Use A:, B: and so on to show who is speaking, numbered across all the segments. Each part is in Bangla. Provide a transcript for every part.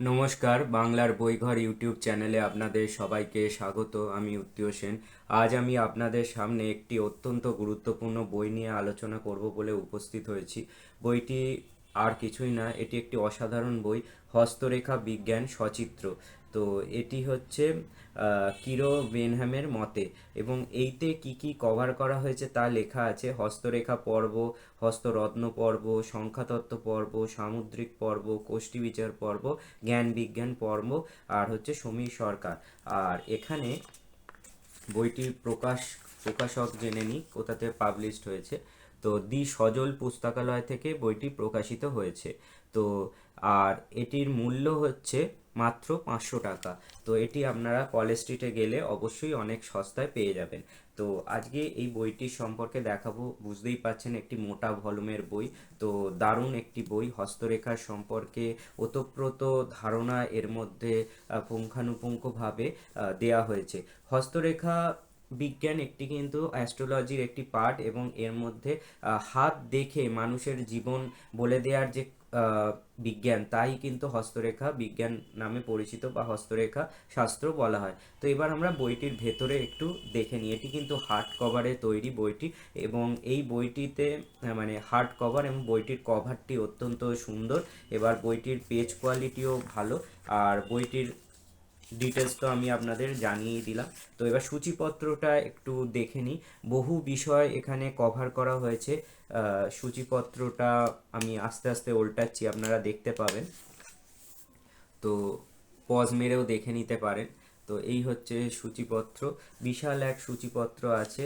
A: নমস্কার, বাংলার বইঘর ইউটিউব চ্যানেলে আপনাদের সবাইকে স্বাগত। আমি উত্তীয় সেন। আজ আমি আপনাদের সামনে একটি অত্যন্ত গুরুত্বপূর্ণ বই নিয়ে আলোচনা করব বলে উপস্থিত হয়েছি। বইটি আর কিছুই না, এটি একটি অসাধারণ বই, হস্তরেখা বিজ্ঞান সচিত্র। তো এটি হচ্ছে কিরো বেনহ্যামের মতে। এবং এইতে কি কি কভার করা হয়েছে তা লেখা আছে। হস্তরেখা পর্ব, হস্তরত্ন পর্ব, সংখ্যাতত্ত্ব পর্ব, সামুদ্রিক পর্ব, কোষ্ঠী বিচার পর্ব, জ্ঞান বিজ্ঞান পর্ব, আর হচ্ছে সমীর সরকার। আর এখানে বইটির প্রকাশ, প্রকাশক জেনে নিই কোথাতে পাবলিশড হয়েছে। তো দি সজল পুস্তকালয় থেকে বইটি প্রকাশিত হয়েছে। তো আর এটির মূল্য হচ্ছে মাত্র পাঁচশো টাকা। তো এটি আপনারা কলেজ স্ট্রিটে গেলে অবশ্যই অনেক সস্তায় পেয়ে যাবেন। তো আজকে এই বইটি সম্পর্কে দেখাবো, বুঝতেই পাচ্ছেন একটি মোটা ভলুমের বই। তো দারুণ একটি বই হস্তরেখার সম্পর্কে ওতপ্রোত ধারণা এর মধ্যে পুঙ্খানুপুঙ্খভাবে দেয়া হয়েছে। হস্তরেখা বিজ্ঞান একটি কিন্তু অ্যাস্ট্রোলজির একটি পার্ট এবং এর মধ্যে হাত দেখে মানুষের জীবন বলে দেওয়ার যে বিজ্ঞান, তাই কিন্তু হস্তরেখা বিজ্ঞান নামে পরিচিত বা হস্তরেখা শাস্ত্র বলা হয়। তো এবার আমরা বইটির ভেতরে একটু দেখে নিই। এটি কিন্তু হার্ড কভারে তৈরি বইটি এবং এই বইটিতে মানে হার্ড কভার এবং বইটির কভারটি অত্যন্ত সুন্দর। এবার বইটির পেজ কোয়ালিটিও ভালো। আর বইটির ডিটেলস তো আমি আপনাদের জানিয়ে দিলাম। তো এবার সূচিপত্রটা একটু দেখে নিই। বহু বিষয় এখানে কভার করা হয়েছে। সূচিপত্রটা আমি আস্তে আস্তে উল্টাচ্ছি আপনারা দেখতে পাবেন। তো পজ মেরেও দেখে নিতে পারেন। তো এই হচ্ছে সূচিপত্র। বিশাল এক সূচিপত্র আছে।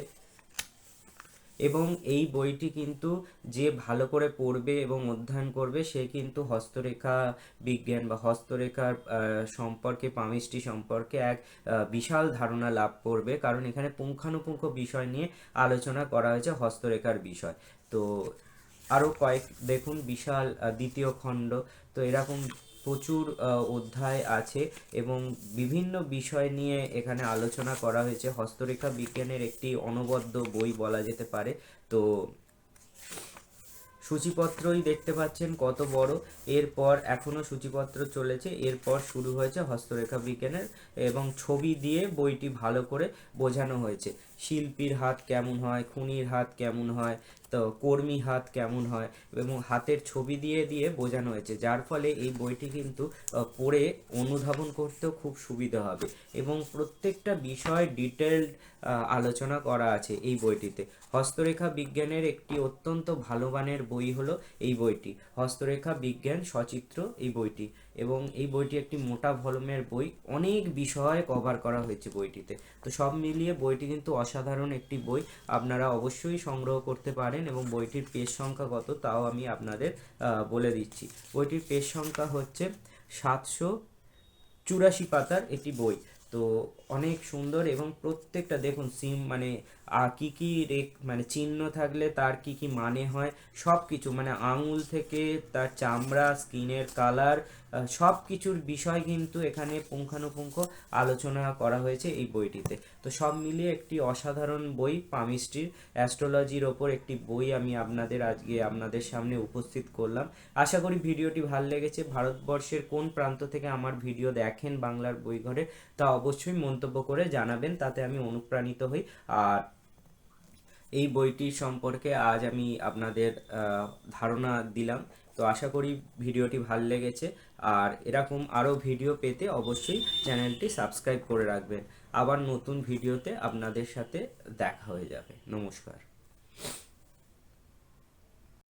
A: এবং এই বইটি কিন্তু যে ভালো করে পড়বে এবং অধ্যয়ন করবে, সে কিন্তু হস্তরেখা বিজ্ঞান বা হস্তরেখার সম্পর্কে, পামিষ্টি সম্পর্কে এক বিশাল ধারণা লাভ করবে। কারণ এখানে পুঙ্খানুপুঙ্খ বিষয় নিয়ে আলোচনা করা হয়েছে, হস্তরেখার বিষয়। তো আরও কয়েক, দেখুন, বিশাল দ্বিতীয় খণ্ড। তো এরকম প্রচুর অধ্যায় আছে এবং বিভিন্ন বিষয় নিয়ে এখানে আলোচনা করা হয়েছে। হস্তরেখা বিজ্ঞানের একটি অনবদ্য বই বলা যেতে পারে। তো সূচিপত্রই দেখতে পাচ্ছেন কত বড়। এরপর এখনও সূচিপত্র চলেছে। এরপর শুরু হয়েছে হস্তরেখা বিজ্ঞানের এবং ছবি দিয়ে বইটি ভালো করে বোঝানো হয়েছে। শিল্পীর হাত কেমন হয়, খুনির হাত কেমন হয়, তো কর্মী হাত কেমন হয় এবং হাতের ছবি দিয়ে দিয়ে বোঝানো হয়েছে। যার ফলে এই বইটি কিন্তু পড়ে অনুধাবন করতেও খুব সুবিধা হবে এবং প্রত্যেকটা বিষয় ডিটেলড আলোচনা করা আছে এই বইটিতে। হস্তরেখা বিজ্ঞানের একটি অত্যন্ত ভালো মানের বই হলো এই বইটি। হস্তরেখা বিজ্ঞান সচিত্র এই বইটি। এবং এই বইটি একটি মোটা ভলিউমের বই। অনেক বিষয় কভার করা হয়েছে বইটিতে। তো সব মিলিয়ে বইটি কিন্তু অসাধারণ একটি বই। আপনারা অবশ্যই সংগ্রহ করতে পারেন এবং বইটির পেজ সংখ্যা কত তাও আমি আপনাদের বলে দিচ্ছি। বইটির পেজ সংখ্যা হচ্ছে সাতশো চুরাশি পাতার একটি বই। তো অনেক সুন্দর এবং প্রত্যেকটা দেখুন সিম মানে কি কি রেখ মানে চিহ্ন থাকলে তার কি কি মানে হয় সব কিছু মানে আঙুল থেকে তার চামড়া, স্কিনের কালার সব কিছুর বিষয় কিন্তু এখানে পুঙ্খানুপুঙ্খ আলোচনা করা হয়েছে এই বইটিতে। তো সব মিলিয়ে একটি অসাধারণ বই, পামিস্ট্রির অ্যাস্ট্রোলজির ওপর একটি বই আমি আপনাদের আজকে আপনাদের সামনে উপস্থিত করলাম। আশা করি ভিডিওটি ভালো লেগেছে। ভারতবর্ষের কোন প্রান্ত থেকে আমার ভিডিও দেখেন বাংলার বইঘরে, তা অবশ্যই মন্তব্য করে জানাবেন, তাতে আমি অনুপ্রাণিত হই। আর এই বইটির সম্পর্কে আজ আমি আপনাদের ধারণা দিলাম। তো আশা করি ভিডিওটি ভালো লেগেছে। আর এরকম আরও ভিডিও পেতে অবশ্যই চ্যানেলটি সাবস্ক্রাইব করে রাখবেন। আবার নতুন ভিডিওতে আপনাদের সাথে দেখা হয়ে যাবে। নমস্কার।